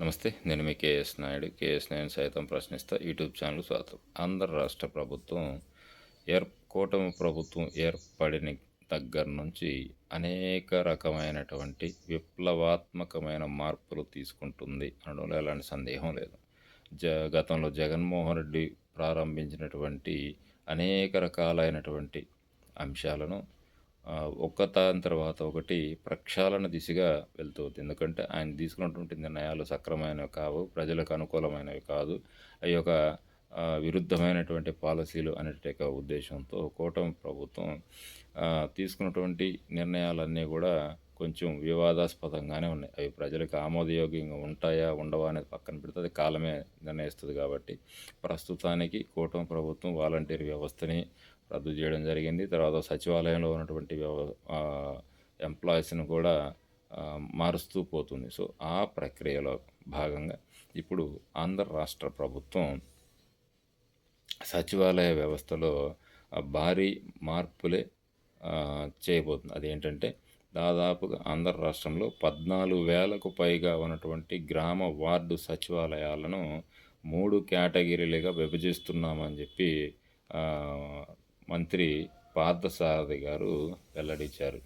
నమస్తే నేను మీ K S Naidu. K S Naidu సైతం ప్రశ్నిస్తా. యూట్యూబ్ ఛానల్ స్వాగతం. ఆంధ్ర రాష్ట్ర ప్రభుత్వం ఏర్ కూటమి ప్రభుత్వం ఏర్పడిన దగ్గర నుంచి అనేక రకమైనటువంటి విప్లవాత్మకమైన మార్పులు తీసుకుంటుంది అనడంలో ఎలాంటి సందేహం లేదు. జ గతంలో జగన్మోహన్ రెడ్డి ప్రారంభించినటువంటి అనేక రకాలైనటువంటి అంశాలను ఒక్క దాని తర్వాత ఒకటి ప్రక్షాళన దిశగా వెళ్తుంది. ఎందుకంటే ఆయన తీసుకున్నటువంటి నిర్ణయాలు సక్రమైనవి కావు ప్రజలకు అనుకూలమైనవి కాదు. అవి ఒక విరుద్ధమైనటువంటి పాలసీలు అనేటి ఉద్దేశంతో కూటమి ప్రభుత్వం తీసుకున్నటువంటి నిర్ణయాలన్నీ కూడా కొంచెం వివాదాస్పదంగానే ఉన్నాయి. అవి ప్రజలకు ఆమోదయోగ్యంగా ఉంటాయా ఉండవా అనేది పక్కన పెడితే అది కాలమే నిర్ణయిస్తుంది కాబట్టి ప్రస్తుతానికి కూటమి ప్రభుత్వం వాలంటీర్ వ్యవస్థని రద్దు చేయడం జరిగింది. తర్వాత సచివాలయంలో ఉన్నటువంటి వ్యవ ఎంప్లాయీస్ని కూడా మారుస్తూ పోతుంది. సో ఆ ప్రక్రియలో భాగంగా ఇప్పుడు ఆంధ్ర రాష్ట్ర ప్రభుత్వం సచివాలయ వ్యవస్థలో భారీ మార్పులే చేయబోతుంది. అదేంటంటే దాదాపుగా ఆంధ్ర రాష్ట్రంలో పద్నాలుగు వేలకు పైగా ఉన్నటువంటి గ్రామ వార్డు సచివాలయాలను మూడు కేటగిరీలుగా విభజిస్తున్నామని చెప్పి మంత్రి పార్థసారథి గారు వెల్లడించారు.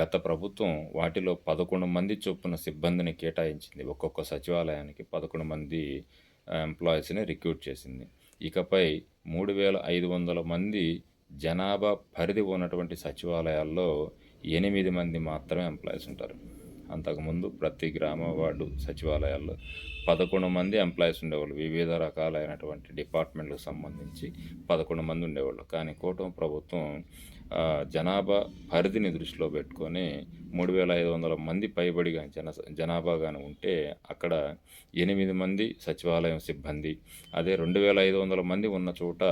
గత ప్రభుత్వం వాటిలో పదకొండు మంది చొప్పున సిబ్బందిని కేటాయించింది. ఒక్కొక్క సచివాలయానికి పదకొండు మంది ఎంప్లాయీస్ని రిక్రూట్ చేసింది. ఇకపై మూడు వేల ఐదు వందల మంది జనాభా పరిధి ఉన్నటువంటి సచివాలయాల్లో ఎనిమిది మంది మాత్రమే ఎంప్లాయీస్ ఉంటారు. అంతకుముందు ప్రతి గ్రామ వార్డు సచివాలయాల్లో పదకొండు మంది ఎంప్లాయీస్ ఉండేవాళ్ళు. వివిధ రకాలైనటువంటి డిపార్ట్మెంట్లకు సంబంధించి పదకొండు మంది ఉండేవాళ్ళు. కానీ కూటమి ప్రభుత్వం జనాభా పరిధిని దృష్టిలో పెట్టుకొని మూడు వేల ఐదు వందల మంది పైబడి కానీ జన జనాభా కానీ ఉంటే అక్కడ ఎనిమిది మంది సచివాలయం సిబ్బంది అదే రెండు వేల ఐదు వందల మంది ఉన్న చోట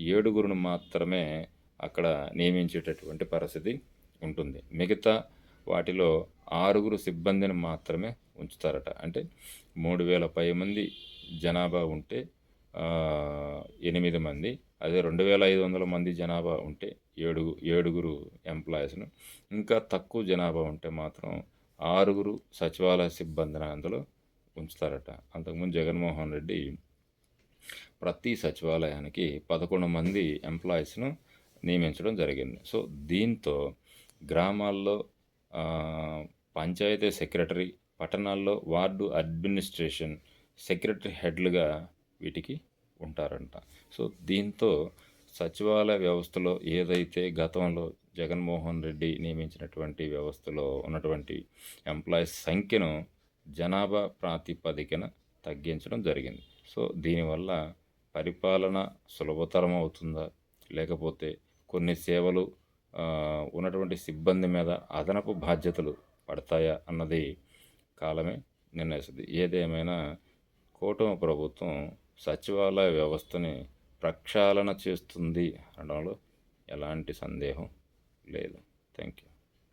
ఏడుగురును మాత్రమే అక్కడ నియమించేటటువంటి పరిస్థితి ఉంటుంది. మిగతా వాటిలో ఆరుగురు సిబ్బందిని మాత్రమే ఉంచుతారట. అంటే మూడు వేల పై మంది జనాభా ఉంటే ఎనిమిది మంది. అదే రెండు వేల ఐదు వందల మంది జనాభా ఉంటే ఏడుగు ఏడుగురు ఎంప్లాయీస్ను ఇంకా తక్కువ జనాభా ఉంటే మాత్రం ఆరుగురు సచివాలయ సిబ్బందిని అందులో ఉంచుతారట. అంతకుముందు జగన్మోహన్ రెడ్డి ప్రతి సచివాలయానికి పదకొండు మంది ఎంప్లాయీస్ను నియమించడం జరిగింది. సో దీంతో గ్రామాల్లో పంచాయతీ సెక్రటరీ పట్టణాల్లో వార్డు అడ్మినిస్ట్రేషన్ సెక్రటరీ హెడ్లుగా వీటికి ఉంటారంట. సో దీంతో సచివాలయ వ్యవస్థలో ఏదైతే గతంలో జగన్మోహన్ రెడ్డి నియమించినటువంటి వ్యవస్థలో ఉన్నటువంటి ఎంప్లాయీస్ సంఖ్యను జనాభా ప్రాతిపదికన తగ్గించడం జరిగింది. సో దీనివల్ల పరిపాలన సులభతరం అవుతుందా లేకపోతే కొన్ని సేవలు ఉన్నటువంటి సిబ్బంది మీద అదనపు బాధ్యతలు పడతాయా అన్నది కాలమే నిర్ణయిస్తుంది. ఏదేమైనా కూటమి ప్రభుత్వం సచివాలయ వ్యవస్థని ప్రక్షాళన చేస్తుంది అనడంలో ఎలాంటి సందేహం లేదు. Thank you